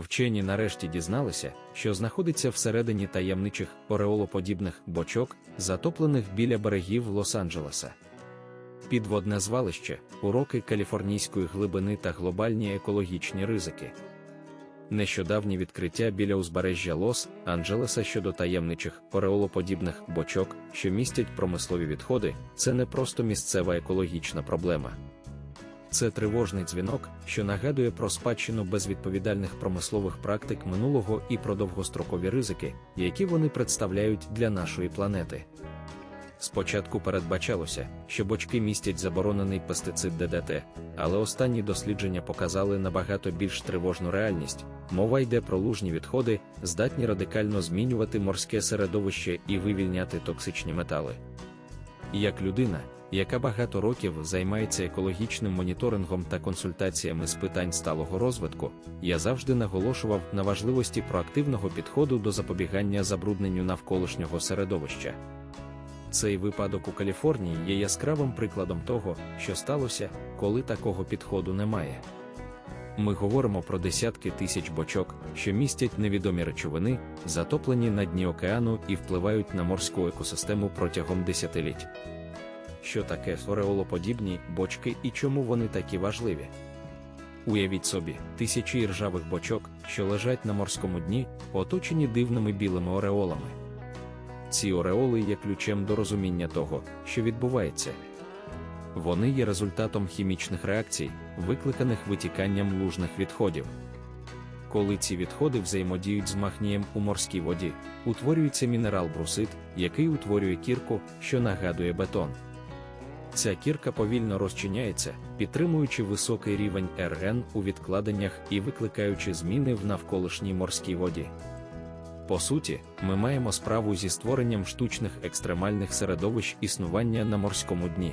Вчені нарешті дізналися, що знаходиться всередині таємничих ореолоподібних бочок, затоплених біля берегів Лос-Анджелеса. Підводне звалище, уроки каліфорнійської глибини та глобальні екологічні ризики. Нещодавні відкриття біля узбережжя Лос-Анджелеса щодо таємничих ореолоподібних бочок, що містять промислові відходи, це не просто місцева екологічна проблема. Це тривожний дзвінок, що нагадує про спадщину безвідповідальних промислових практик минулого і про довгострокові ризики, які вони представляють для нашої планети. Спочатку передбачалося, що бочки містять заборонений пестицид ДДТ, але останні дослідження показали набагато більш тривожну реальність. Мова йде про лужні відходи, здатні радикально змінювати морське середовище і вивільняти токсичні метали. Як людина, яка багато років займається екологічним моніторингом та консультаціями з питань сталого розвитку, я завжди наголошував на важливості проактивного підходу до запобігання забрудненню навколишнього середовища. Цей випадок у Каліфорнії є яскравим прикладом того, що сталося, коли такого підходу немає. Ми говоримо про десятки тисяч бочок, що містять невідомі речовини, затоплені на дні океану і впливають на морську екосистему протягом десятиліть. Що таке фореолоподібні бочки і чому вони такі важливі? Уявіть собі, тисячі іржавих бочок, що лежать на морському дні, оточені дивними білими ореолами. Ці ореоли є ключем до розуміння того, що відбувається. Вони є результатом хімічних реакцій, викликаних витіканням лужних відходів. Коли ці відходи взаємодіють з магнієм у морській воді, утворюється мінерал брусит, який утворює кірку, що нагадує бетон. Ця кірка повільно розчиняється, підтримуючи високий рівень РН у відкладеннях і викликаючи зміни в навколишній морській воді. По суті, ми маємо справу зі створенням штучних екстремальних середовищ існування на морському дні.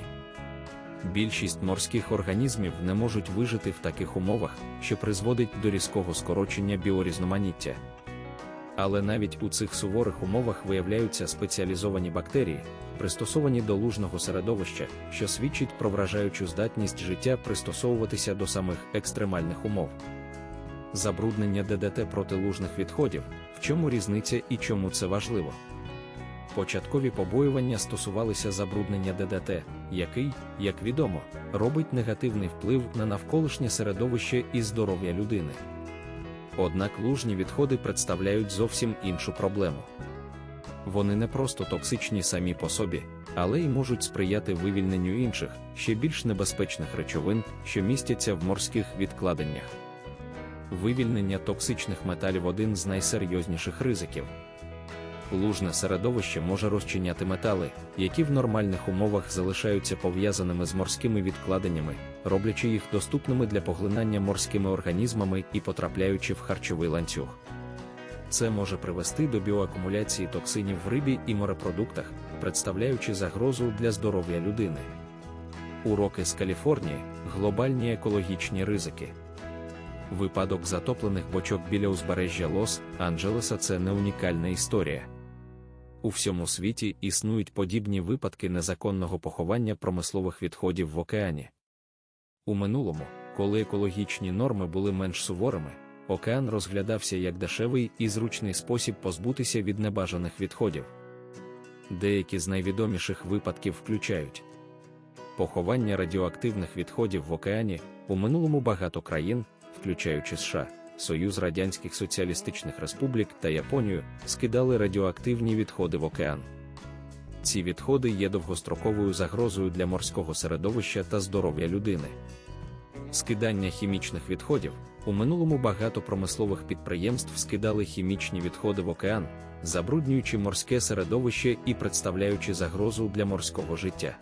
Більшість морських організмів не можуть вижити в таких умовах, що призводить до різкого скорочення біорізноманіття. Але навіть у цих суворих умовах виявляються спеціалізовані бактерії, пристосовані до лужного середовища, що свідчить про вражаючу здатність життя пристосовуватися до самих екстремальних умов. Забруднення ДДТ протилужних відходів, в чому різниця і чому це важливо. Початкові побоювання стосувалися забруднення ДДТ, який, як відомо, робить негативний вплив на навколишнє середовище і здоров'я людини. Однак лужні відходи представляють зовсім іншу проблему. Вони не просто токсичні самі по собі, але й можуть сприяти вивільненню інших, ще більш небезпечних речовин, що містяться в морських відкладеннях. Вивільнення токсичних металів один з найсерйозніших ризиків. Лужне середовище може розчиняти метали, які в нормальних умовах залишаються пов'язаними з морськими відкладеннями, роблячи їх доступними для поглинання морськими організмами і потрапляючи в харчовий ланцюг. Це може привести до біоакумуляції токсинів в рибі і морепродуктах, представляючи загрозу для здоров'я людини. Уроки з Каліфорнії глобальні екологічні ризики. Випадок затоплених бочок біля узбережжя Лос-Анджелеса це не унікальна історія. У всьому світі існують подібні випадки незаконного поховання промислових відходів в океані. У минулому, коли екологічні норми були менш суворими, океан розглядався як дешевий і зручний спосіб позбутися від небажаних відходів. Деякі з найвідоміших випадків включають поховання радіоактивних відходів в океані у минулому багато країн, включаючи США. Союз Радянських Соціалістичних Республік та Японію скидали радіоактивні відходи в океан. Ці відходи є довгостроковою загрозою для морського середовища та здоров'я людини. Скидання хімічних відходів у минулому багато промислових підприємств скидали хімічні відходи в океан, забруднюючи морське середовище і представляючи загрозу для морського життя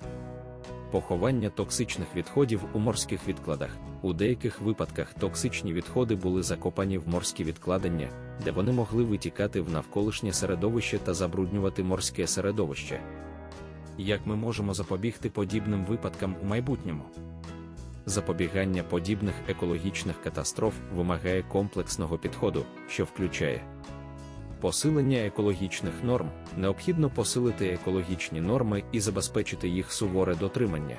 поховання токсичних відходів у морських відкладах. У деяких випадках токсичні відходи були закопані в морські відкладення, де вони могли витікати в навколишнє середовище та забруднювати морське середовище. Як ми можемо запобігти подібним випадкам у майбутньому? Запобігання подібних екологічних катастроф вимагає комплексного підходу, що включає Посилення екологічних норм необхідно посилити екологічні норми і забезпечити їх суворе дотримання.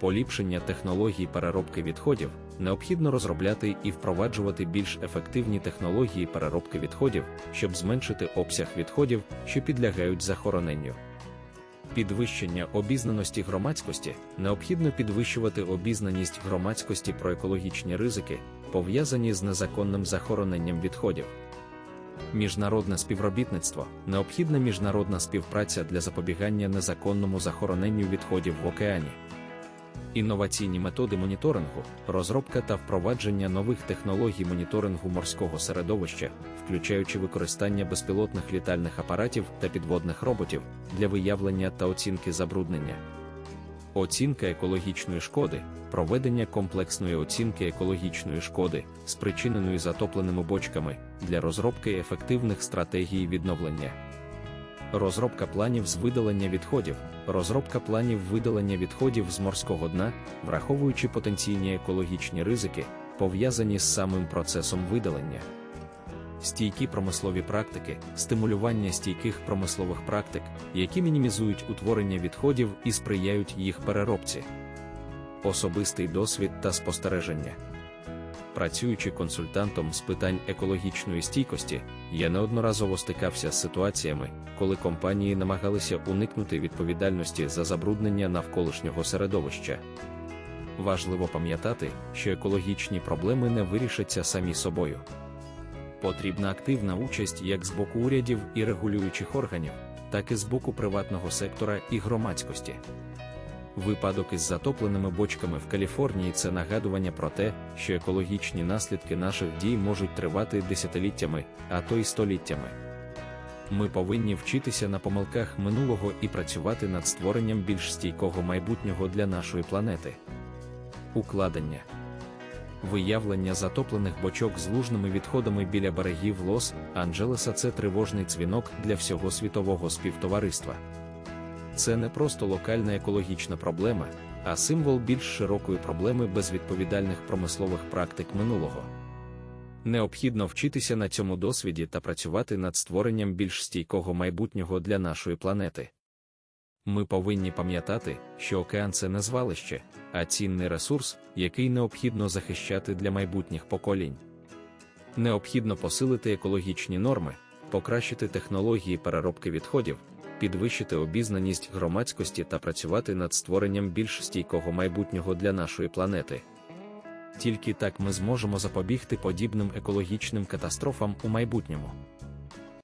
Поліпшення технологій переробки відходів необхідно розробляти і впроваджувати більш ефективні технології переробки відходів, щоб зменшити обсяг відходів, що підлягають захороненню. Підвищення обізнаності громадськості необхідно підвищувати обізнаність громадськості про екологічні ризики, пов'язані з незаконним захороненням відходів. Міжнародне співробітництво необхідна міжнародна співпраця для запобігання незаконному захороненню відходів в океані. Інноваційні методи моніторингу, розробка та впровадження нових технологій моніторингу морського середовища, включаючи використання безпілотних літальних апаратів та підводних роботів для виявлення та оцінки забруднення. Оцінка екологічної шкоди, проведення комплексної оцінки екологічної шкоди, спричиненої затопленими бочками, для розробки ефективних стратегій відновлення. Розробка планів з видалення відходів, розробка планів видалення відходів з морського дна, враховуючи потенційні екологічні ризики, пов'язані з самим процесом видалення. Стійкі промислові практики, стимулювання стійких промислових практик, які мінімізують утворення відходів і сприяють їх переробці, особистий досвід та спостереження. Працюючи консультантом з питань екологічної стійкості, я неодноразово стикався з ситуаціями, коли компанії намагалися уникнути відповідальності за забруднення навколишнього середовища. Важливо пам'ятати, що екологічні проблеми не вирішаться самі собою. Потрібна активна участь як з боку урядів і регулюючих органів, так і з боку приватного сектора і громадськості. Випадок із затопленими бочками в Каліфорнії це нагадування про те, що екологічні наслідки наших дій можуть тривати десятиліттями, а то й століттями. Ми повинні вчитися на помилках минулого і працювати над створенням більш стійкого майбутнього для нашої планети. Укладення Виявлення затоплених бочок з лужними відходами біля берегів Лос-Анджелеса це тривожний дзвінок для всього світового співтовариства. Це не просто локальна екологічна проблема, а символ більш широкої проблеми безвідповідальних промислових практик минулого. Необхідно вчитися на цьому досвіді та працювати над створенням більш стійкого майбутнього для нашої планети. Ми повинні пам'ятати, що океан це не звалище, а цінний ресурс, який необхідно захищати для майбутніх поколінь. Необхідно посилити екологічні норми, покращити технології переробки відходів, підвищити обізнаність громадськості та працювати над створенням більш стійкого майбутнього для нашої планети. Тільки так ми зможемо запобігти подібним екологічним катастрофам у майбутньому.